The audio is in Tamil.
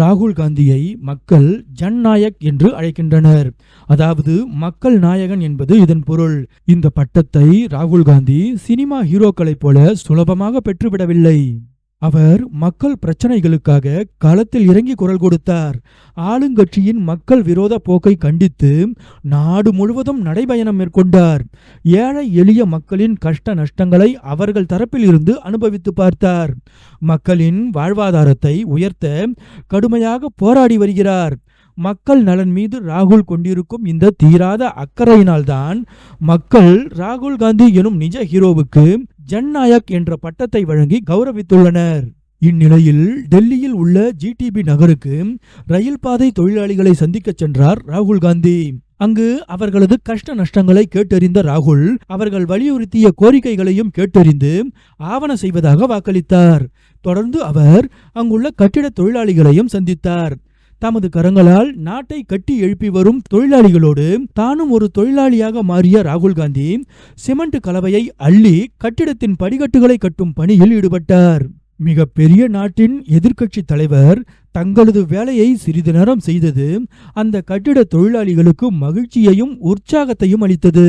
ராகுல் காந்தியை மக்கள் ஜன்நாயக் என்று அழைக்கின்றனர். அதாவது மக்கள் நாயகன் என்பது இதன் பொருள். இந்த பட்டத்தை ராகுல் காந்தி சினிமா ஹீரோக்களைப் போல சுலபமாக பெற்றுவிடவில்லை. அவர் மக்கள் பிரச்சனைகளுக்காக களத்தில் இறங்கி குரல் கொடுத்தார். ஆளுங்கட்சியின் மக்கள் விரோத போக்கை கண்டித்து நாடு முழுவதும் நடைபயணம் மேற்கொண்டார். ஏழை எளிய மக்களின் கஷ்ட நஷ்டங்களை அவர்கள் தரப்பில் இருந்து அனுபவித்து பார்த்தார். மக்களின் வாழ்வாதாரத்தை உயர்த்த கடுமையாக போராடி வருகிறார். மக்கள் நலன் மீது ராகுல் கொண்டிருக்கும் இந்த தீராத அக்கறையினால்தான் மக்கள் ராகுல் காந்தி எனும் நிஜ ஹீரோவுக்கு ஜன்நாயக் என்ற பட்டத்தை வழங்கி கௌரவித்துள்ளனர். இந்நிலையில் டெல்லியில் உள்ள ஜிடிபி நகருக்கு ரயில் பாதை தொழிலாளிகளை சந்திக்கச் சென்றார் ராகுல் காந்தி. அங்கு அவர்களது கஷ்ட நஷ்டங்களை கேட்டறிந்த ராகுல் அவர்கள் வலியுறுத்திய கோரிக்கைகளையும் கேட்டறிந்து ஆவண செய்வதாக வாக்களித்தார். தொடர்ந்து அவர் அங்குள்ள கட்டிட தொழிலாளிகளையும் சந்தித்தார். தமது கரங்களால் நாட்டை கட்டி எழுப்பி வரும் தொழிலாளிகளோடு தானும் ஒரு தொழிலாளியாக மாறிய ராகுல் காந்தி சிமெண்ட் கலவையை அள்ளி கட்டிடத்தின் படிக்கட்டுகளை கட்டும் பணியில் ஈடுபட்டார். மிக பெரிய நாட்டின் எதிர்க்கட்சி தலைவர் தங்களது வேலையை சிறிது நேரம் செய்தது அந்த கட்டிட தொழிலாளிகளுக்கு மகிழ்ச்சியையும் உற்சாகத்தையும் அளித்தது.